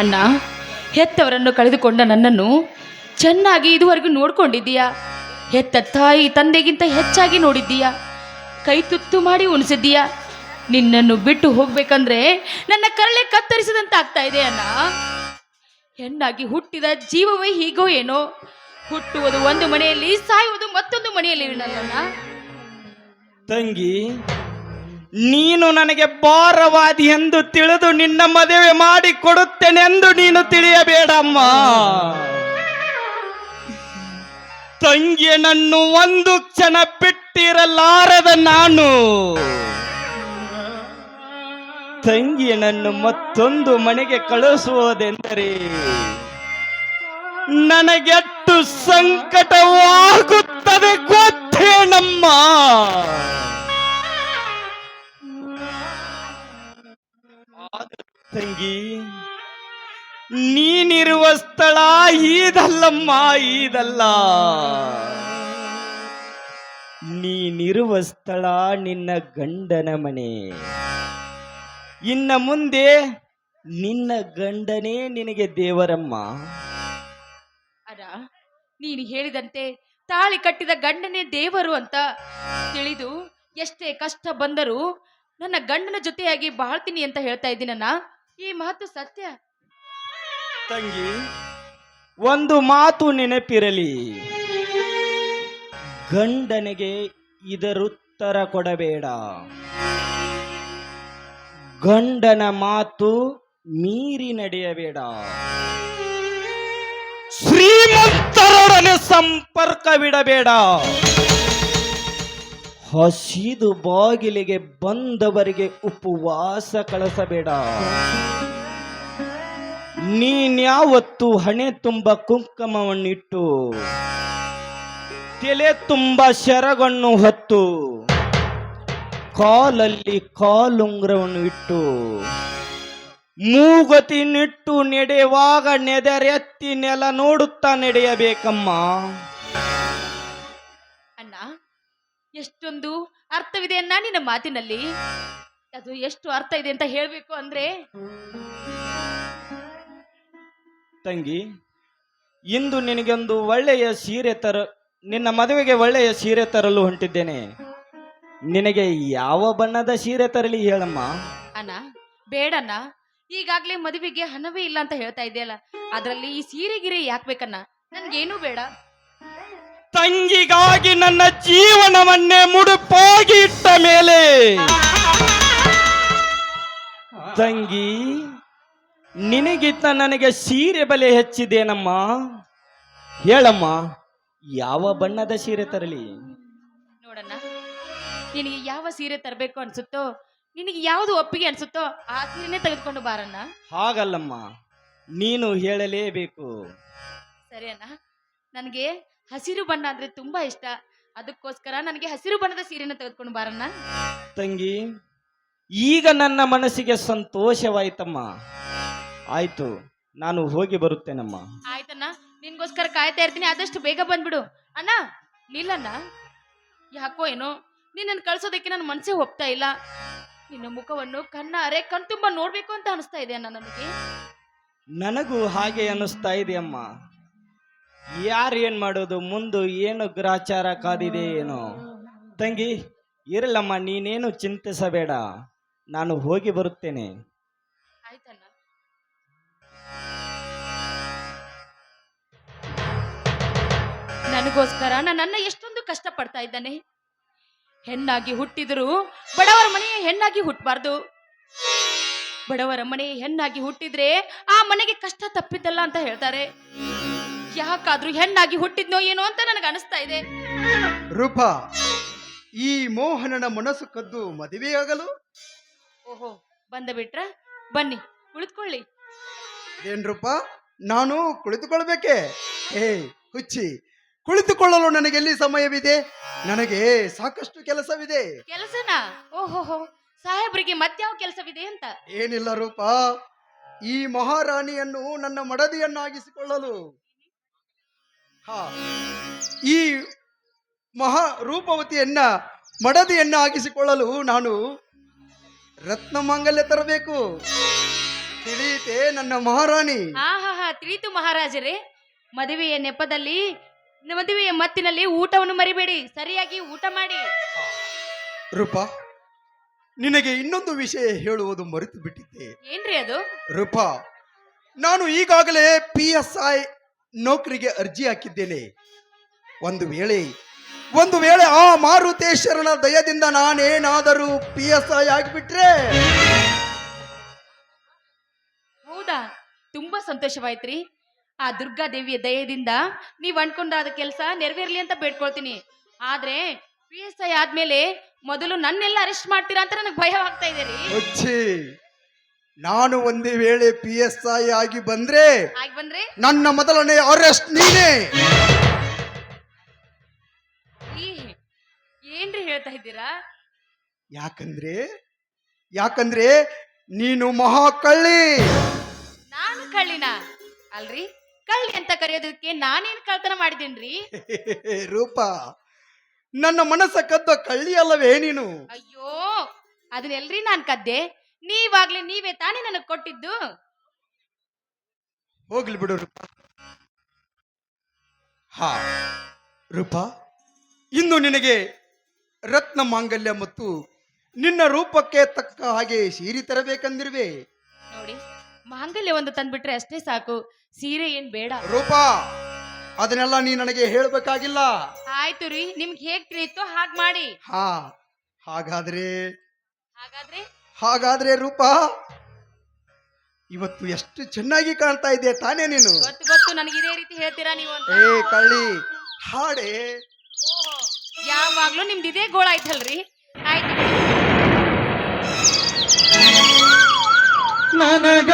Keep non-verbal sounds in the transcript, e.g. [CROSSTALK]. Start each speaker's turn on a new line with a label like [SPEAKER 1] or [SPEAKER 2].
[SPEAKER 1] ಅಣ್ಣ, ಹೆತ್ತವರನ್ನು ಕಳೆದುಕೊಂಡ ನನ್ನನ್ನು ಚೆನ್ನಾಗಿ ಇದುವರೆಗೂ ನೋಡ್ಕೊಂಡಿದ್ದೀಯಾ? ಹೆತ್ತ ತಾಯಿ ತಂದೆಗಿಂತ ಹೆಚ್ಚಾಗಿ ನೋಡಿದ್ದೀಯಾ? ಕೈ ತುತ್ತು ಮಾಡಿ ಉಣಿಸಿದ್ದೀಯಾ? ನಿನ್ನನ್ನು ಬಿಟ್ಟು ಹೋಗ್ಬೇಕಂದ್ರೆ ನನ್ನ ಕರಳೆ ಕತ್ತರಿಸಿದಂತ ಆಗ್ತಾ ಇದೆ ಅಣ್ಣ. ಹೆಣ್ಣಾಗಿ ಹುಟ್ಟಿದ ಜೀವವೇ ಹೀಗೋ ಏನೋ? ಹುಟ್ಟುವುದು ಒಂದು ಮನೆಯಲ್ಲಿ, ಸಾಯುವುದು ಮತ್ತೊಂದು ಮನೆಯಲ್ಲಿ
[SPEAKER 2] ತಂಗಿ ನೀನು ನನಗೆ ಭಾರವಾದಿ ಎಂದು ತಿಳಿದು ನಿನ್ನ ಮದುವೆ ಮಾಡಿ ಕೊಡುತ್ತೇನೆಂದು ನೀನು ತಿಳಿಯಬೇಡಮ್ಮ. ತಂಗಿಯನನ್ನು ಒಂದು ಕ್ಷಣ ಬಿಟ್ಟಿರಲಾರದ ನಾನು. ತಂಗಿಯನನ್ನು ಮತ್ತೊಂದು ಮನೆಗೆ ಕಳಿಸುವುದೆಂದರೆ ನನಗೆಟ್ಟು ಸಂಕಟವಾಗುತ್ತದೆ ಸ್ಥಳ ಈದಲ್ಲಮ್ಮ ಈದಲ್ಲ. ನೀನಿರುವ ಸ್ಥಳ ನಿನ್ನ ಗಂಡನ ಮನೆ. ಇನ್ನ ಮುಂದೆ ನಿನ್ನ ಗಂಡನೇ ನಿನಗೆ ದೇವರಮ್ಮ.
[SPEAKER 1] ಅರ ನೀನು ಹೇಳಿದಂತೆ ತಾಳಿ ಕಟ್ಟಿದ ಗಂಡನೇ ದೇವರು ಅಂತ ತಿಳಿದು ಎಷ್ಟೇ ಕಷ್ಟ ಬಂದರೂ ನನ್ನ ಗಂಡನ ಜೊತೆಯಾಗಿ ಬಾಳ್ತೀನಿ ಅಂತ ಹೇಳ್ತಾ ಇದ್ದೀನಣ್ಣ. ಈ ಮಾತು ಸತ್ಯ.
[SPEAKER 2] ತಂಗಿ ಒಂದು ಮಾತು ನೆನಪಿರಲಿ. ಗಂಡನಿಗೆ ಇದರುತ್ತರ ಕೊಡಬೇಡ. ಗಂಡನ ಮಾತು ಮೀರಿ ನಡೆಯಬೇಡ. ಶ್ರೀಮಂತರೊಡನೆ ಸಂಪರ್ಕವಿಡಬೇಡ ಹಸಿದು ಬಾಗಿಲಿಗೆ ಬಂದವರಿಗೆ ಉಪವಾಸ ಕಳಿಸಬೇಡ. ನೀನ್ಯಾವತ್ತು ಹಣೆ ತುಂಬ ಕುಂಕುಮವನ್ನಿಟ್ಟು, ತೆಲೆ ತುಂಬ ಶರಗಣ್ಣು ಹೊತ್ತು, ಕಾಲಲ್ಲಿ ಕಾಲುಂಗ್ರವನ್ನು ಇಟ್ಟು, ಮೂಗತಿ ನಿಟ್ಟು ನಡೆಯುವಾಗ ನೆದರೆತ್ತಿ ನೆಲ ನೋಡುತ್ತಾ ನಡೆಯಬೇಕಮ್ಮ.
[SPEAKER 1] ಅಣ್ಣ, ಎಷ್ಟೊಂದು ಅರ್ಥವಿದೆ ಅಣ್ಣ ನಿನ್ನ ಮಾತಿನಲ್ಲಿ. ಅದು ಎಷ್ಟು ಅರ್ಥ ಇದೆ ಅಂತ ಹೇಳಬೇಕು ಅಂದ್ರೆ
[SPEAKER 2] ತಂಗಿ ಇಂದು ನಿನಗೊಂದು ಒಳ್ಳೆಯ ಸೀರೆ ತರ ನಿನ್ನ ಮದುವೆಗೆ ಒಳ್ಳೆಯ ಸೀರೆ ತರಲು ಹೊಂಟಿದ್ದೇನೆ. ನಿನಗೆ ಯಾವ ಬಣ್ಣದ ಸೀರೆ ತರಲಿ ಹೇಳಮ್ಮ?
[SPEAKER 1] ಅಣ್ಣ ಬೇಡಣ್ಣ. ಈಗಾಗ್ಲೇ ಮದುವೆಗೆ ಹಣವೇ ಇಲ್ಲ ಅಂತ ಹೇಳ್ತಾ ಇದೆಯಲ್ಲ ಅದರಲ್ಲಿ ಈ ಸೀರೆ ಗಿರೆ ಯಾಕೆ ಬೇಕಣ್ಣ? ನನ್ಗೇನೂ ಬೇಡ.
[SPEAKER 2] ತಂಗಿಗಾಗಿ ನನ್ನ ಜೀವನವನ್ನೇ ಮುಡುಪಾಗಿ ಇಟ್ಟ ಮೇಲೆ. ತಂಗಿ ನಿನಗಿಂತ ನನಗೆ ಸೀರೆ ಬೆಲೆ ಹೆಚ್ಚಿದೇನಮ್ಮ? ಹೇಳಮ್ಮ ಯಾವ ಬಣ್ಣದ ಸೀರೆ ತರಲಿ?
[SPEAKER 1] ನೋಡಣ್ಣ ನಿನಗೆ ಯಾವ ಸೀರೆ ತರಬೇಕು ಅನ್ಸುತ್ತೋ ನಿನಗೆ ಯಾವುದು ಒಪ್ಪಿಗೆ ಅನ್ಸುತ್ತೋ ಆ ಸೀರೆನೇ ತೆಗೆದುಕೊಂಡು ಬಾರಣ್ಣ.
[SPEAKER 2] ಹಾಗಲ್ಲಮ್ಮ ನೀನು ಹೇಳಲೇಬೇಕು.
[SPEAKER 1] ಸರಿ ಅಣ್ಣ ನನಗೆ ಹಸಿರು ಬಣ್ಣ ಅಂದ್ರೆ ತುಂಬಾ ಇಷ್ಟ. ಅದಕ್ಕೋಸ್ಕರ ನನಗೆ ಹಸಿರು ಬಣ್ಣದ ಸೀರೆನ ತೆಗೆದುಕೊಂಡು ಬಾರಣ್ಣ.
[SPEAKER 2] ತಂಗಿ ಈಗ ನನ್ನ ಮನಸ್ಸಿಗೆ ಸಂತೋಷವಾಯ್ತಮ್ಮ. ಆಯ್ತು ನಾನು ಹೋಗಿ ಬರುತ್ತೇನಮ್ಮ.
[SPEAKER 1] ಆಯ್ತಣ್ಣ ನಿನ್ಗೋಸ್ಕರ ಕಾಯ್ತಾ ಇರ್ತೀನಿ ಆದಷ್ಟು ಬೇಗ ಬಂದ್ಬಿಡು. ಅಣ್ಣ ನಿಲ್ಲಣ್ಣ? ಯಾಕೋ ಏನೋ ನಿನ್ನನ್ನು ಕಳ್ಸೋದಕ್ಕೆ ನನ್ನ ಮನಸ್ಸೇ ಒಪ್ತಾ ಇಲ್ಲ. ನಿನ್ನ ಮುಖವನ್ನು ಕಣ್ಣಾರೆ ಕಣ್ತುಂಬ ನೋಡ್ಬೇಕು ಅಂತ ಅನಿಸ್ತಾ ಇದೆ ಅಣ್ಣ ನನಗೆ?
[SPEAKER 2] ನನಗೂ ಹಾಗೆ ಅನ್ನಿಸ್ತಾ ಇದೆಯಮ್ಮ. ಯಾರು ಏನ್ ಮಾಡೋದು ಮುಂದೆ ಏನು ಗ್ರಾಚಾರ ಕಾದಿದೆ ಏನೋ. ತಂಗಿ ಇರಲಮ್ಮ ನೀನೇನು ಚಿಂತಿಸಬೇಡ. ನಾನು ಹೋಗಿ ಬರುತ್ತೇನೆ.
[SPEAKER 1] ಆಯ್ತಣ್ಣ. ನನಗೋಸ್ಕರ ನನ್ನ ಎಷ್ಟೊಂದು ಕಷ್ಟ ಪಡ್ತಾ ಇದ್ದಾನೆ. ಹೆಣ್ಣಾಗಿ ಹುಟ್ಟಿದ್ರು ಬಡವರ ಮನೆಯ ಹೆಣ್ಣಾಗಿ ಹುಟ್ಟಬಾರ್ದು ಬಡವರ ಮನೆಯ ಹೆಣ್ಣಾಗಿ ಹುಟ್ಟಿದ್ರೆ ಆ ಮನೆಗೆ ಕಷ್ಟ ತಪ್ಪಿದ್ದಲ್ಲ ಅಂತ ಹೇಳ್ತಾರೆ. ಯಾಕಾದ್ರೂ ಹೆಣ್ಣಾಗಿ ಹುಟ್ಟಿದ್ನೋ ಏನೋ ಅಂತ ನನಗೆ ಅನಿಸ್ತಾ ಇದೆ.
[SPEAKER 3] ರೂಪ ಈ ಮೋಹನನ ಮನಸ್ಸು ಕದ್ದು ಮದುವೆಯಾಗಲು
[SPEAKER 1] ಓಹೋ ಬಂದ ಬಿಟ್ರ? ಬನ್ನಿ ಕುಳಿತುಕೊಳ್ಳಿ.
[SPEAKER 3] ಏನ್ ರೂಪ ನಾನು ಕುಳಿತುಕೊಳ್ಬೇಕೆ? ಹೇ ಹುಚ್ಚಿ ಕುಳಿತುಕೊಳ್ಳಲು ನನಗೆ ಎಲ್ಲಿ ಸಮಯವಿದೆ? ನನಗೆ ಸಾಕಷ್ಟು ಕೆಲಸವಿದೆ.
[SPEAKER 1] ಕೆಲಸನಾ? ಓಹೋಹೋ ಸಾಹೇಬ್ರಿಗೆ ಮತ್ಯಾವ ಕೆಲಸವಿದೆ ಅಂತ?
[SPEAKER 3] ಏನಿಲ್ಲ ರೂಪ. ಈ ಮಹಾರಾಣಿಯನ್ನು ನನ್ನ ಮಡದಿಯನ್ನಾಗಿಸಿಕೊಳ್ಳಲು. ಹಾ. ಈ ಮಹಾ ರೂಪವತಿಯನ್ನ ಮಡದಿಯನ್ನ ಆಗಿಸಿಕೊಳ್ಳಲು ನಾನು ರತ್ನ ಮಾಂಗಲ್ಯ ತರಬೇಕು. ತಿಳಿಯಿತೆ ನನ್ನ ಮಹಾರಾಣಿ.
[SPEAKER 1] ಹಾ ಹಾ ಹಾ ತಿಳಿತು ಮಹಾರಾಜರೇ. ಮದುವೆಯ ನೆಪದಲ್ಲಿ ಮದುವೆಯ ಮತ್ತಿನಲ್ಲಿ ಊಟವನ್ನು ಮರಿಬೇಡಿ. ಸರಿಯಾಗಿ ಊಟ ಮಾಡಿ.
[SPEAKER 3] ರೂಪ ನಿನಗೆ ಇನ್ನೊಂದು ವಿಷಯ ಹೇಳುವುದು ಮರೆತು ಬಿಟ್ಟಿದ್ದೆ
[SPEAKER 1] ಏನ್ರಿ ಅದು?
[SPEAKER 3] ರೂಪ ನಾನು ಈಗಾಗಲೇ ಪಿ ಎಸ್ ಐ ನೌಕರಿಗೆ ಅರ್ಜಿ ಹಾಕಿದ್ದೇನೆ. ಒಂದು ವೇಳೆ ಒಂದು ವೇಳೆ ಆ ಮಾರುತೇಶ್ವರನ ದಯದಿಂದ ನಾನೇನಾದರೂ ಪಿ ಎಸ್ ಐ ಆಗಿಬಿಟ್ರೆ
[SPEAKER 1] ಹೌದಾ? ತುಂಬಾ ಸಂತೋಷವಾಯ್ತ್ರಿ. ಆ ದುರ್ಗಾ ದೇವಿಯ ದಯದಿಂದ ನೀವು ಅನ್ಕೊಂಡಾದ ಕೆಲಸ ನೆರವೇರ್ಲಿ ಅಂತ ಬೇಡ್ಕೊಳ್ತೀನಿ. ಆದ್ರೆ ಪಿ ಎಸ್ ಐ ಆದ್ಮೇಲೆ ಮೊದಲು ನನ್ನೆಲ್ಲ ಅರೆಸ್ಟ್ ಮಾಡ್ತೀರಾ ಅಂತ ನನಗೆ ಭಯವಾಗ್ತಾ ಇದೆ ರೀ.
[SPEAKER 3] ಹೊಚ್ಚಿ ನಾನು ಒಂದು ವೇಳೆ ಪಿ ಎಸ್ ಐ ಆಗಿ ಬಂದ್ರೆ
[SPEAKER 1] ಆಗಿ ಬಂದ್ರೆ?
[SPEAKER 3] ನನ್ನ ಮೊದಲನೇ ಅರೆಸ್ಟ್ ನೀನೇ.
[SPEAKER 1] ಏನ್ರಿ ಹೇಳ್ತಾ ಇದ್ದೀರಾ?
[SPEAKER 3] ಯಾಕಂದ್ರೆ ಯಾಕಂದ್ರೆ ನೀನು ಮಹಾ ಕಳ್ಳಿ
[SPEAKER 1] ನಾನು ಕಳ್ಳಿನ? ಅಲ್ರಿ? ಕಳ್ಳಿ ಅಂತ ಕರೆಯೋದಕ್ಕೆ ನಾನೇನ್ ಕಳ್ತನ ಮಾಡಿದೆನ್ರಿ [LAUGHS]
[SPEAKER 3] ರೂಪ ನನ್ನ ಮನಸ್ಸ ಕದ್ದ ಕಳ್ಳಿ ಅಲ್ಲವೇ ನೀನು?
[SPEAKER 1] ಅಯ್ಯೋ ಅದನ್ನೆಲ್ರಿ ನಾನ್ ಕದ್ದೆ. ನೀವಾಗ್ಲಿ ನೀವೇ ತಾನೇ ನನಗ್ ಕೊಟ್ಟಿದ್ದು?
[SPEAKER 3] ಹೋಗ್ಲಿ ಬಿಡು ರೂಪ. ಹಾ ರೂಪ ಇನ್ನು ನಿನಗೆ ರತ್ನ ಮಾಂಗಲ್ಯ ಮತ್ತು ನಿನ್ನ ರೂಪಕ್ಕೆ ತಕ್ಕ ಹಾಗೆ ಸೀರೆ ತರಬೇಕಂದಿರುವೆ.
[SPEAKER 1] ನೋಡಿ. ಮಾಂಗಲ್ಯ ಒಂದು ತಂದ್ಬಿಟ್ರೆ ಅಷ್ಟೇ ಸಾಕು. ಸೀರೆ ಏನ್ ಬೇಡ.
[SPEAKER 3] ರೂಪ ಅದನ್ನೆಲ್ಲ ನೀ ನನಗೆ ಹೇಳಬೇಕಾಗಿಲ್ಲ.
[SPEAKER 1] ಆಯ್ತು ರೀ ನಿಮ್ಗೆ ಹೇಗ್ ತಿಳಿಯಿತು ಹಾಗ್ ಮಾಡಿ.
[SPEAKER 3] ಹಾ ಹಾಗಾದ್ರೆ
[SPEAKER 1] ಹಾಗಾದ್ರೆ?
[SPEAKER 3] ಹಾಗಾದ್ರೆ ರೂಪ ಇವತ್ತು ಎಷ್ಟು ಚೆನ್ನಾಗಿ ಕಾಣ್ತಾ ಇದೆ ತಾನೇ ನೀನು?
[SPEAKER 1] ಗೊತ್ತು ಗೊತ್ತು ನನಗೆ ಇದೇ ರೀತಿ ಹೇಳ್ತೀರಾ ನೀವು ಅಂತ.
[SPEAKER 3] ಏ ಕಳ್ಳಿ ಹಾಡೆ.
[SPEAKER 1] ಓಹೋ ಯಾವಾಗ್ಲೂ ನಿಮ್ದು ಇದೇ ಗೋಳ ಆಯ್ತಲ್ರಿ ಆಯ್ತು.
[SPEAKER 2] ನನಗ